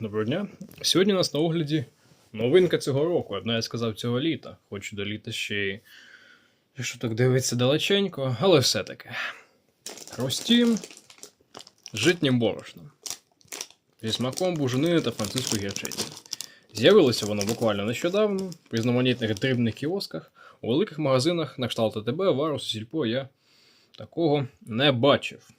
Доброго дня. Сьогодні у нас на огляді новинка цього року, Одна я сказав цього літа. Хочу до літа ще й. Якщо так дивиться далеченько, але все-таки. Хрустім житнім борошном. Зі смаком буженини та французької гірчиці. З'явилося воно буквально нещодавно, в різноманітних дрібних кіосках, у великих магазинах на кшталт АТБ, Варус, Сільпо я такого не бачив.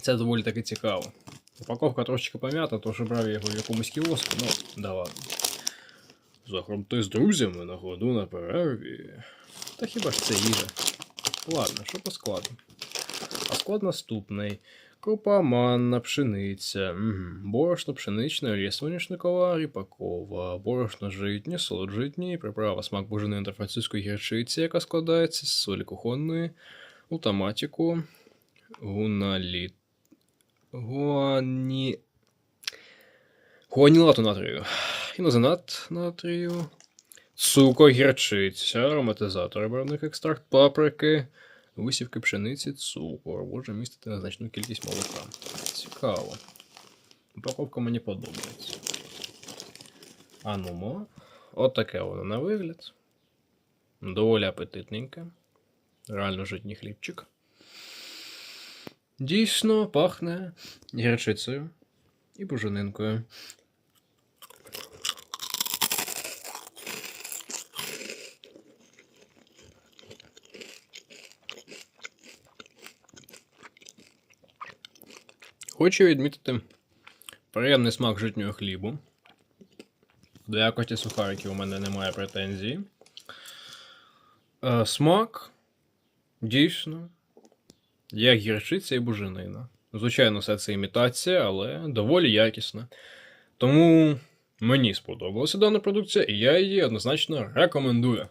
Це доволі таки цікаво. Упаковка трошечки пом'ята, тож брав я його в якомусь кіоску, ну, да ладно. Захромти з друзями на ходу на перерві. Та хіба ж це їжа? Ладно, що по складу? А склад наступний. Крупа манна, пшениця, угу. борошно пшеничне, олія соняшникова, ріпакова, борошно житнє, солод житній, приправа смак буженини та гірчиці, яка складається з солі кухонної, утаматіку, гуналіт Гуані... Гуанілату натрію. Інозенат натрію. Цукор, гірчиця, ароматизатор, барвник екстракт паприки, висівки пшениці, цукор. Може містити незначну кількість молока. Цікаво. Упаковка мені подобається. А нумо. От таке воно на вигляд. Доволі апетитненьке. Реально житній хлібчик. Дійсно пахне гірчицею і буженинкою. Хочу відмітити приємний смак житнього хлібу. До якості сухариків у мене немає претензій. Е, смак дійсно як гірчиця і буженина. Звичайно, все це імітація, але доволі якісна. Тому мені сподобалася дана продукція, і я її однозначно рекомендую.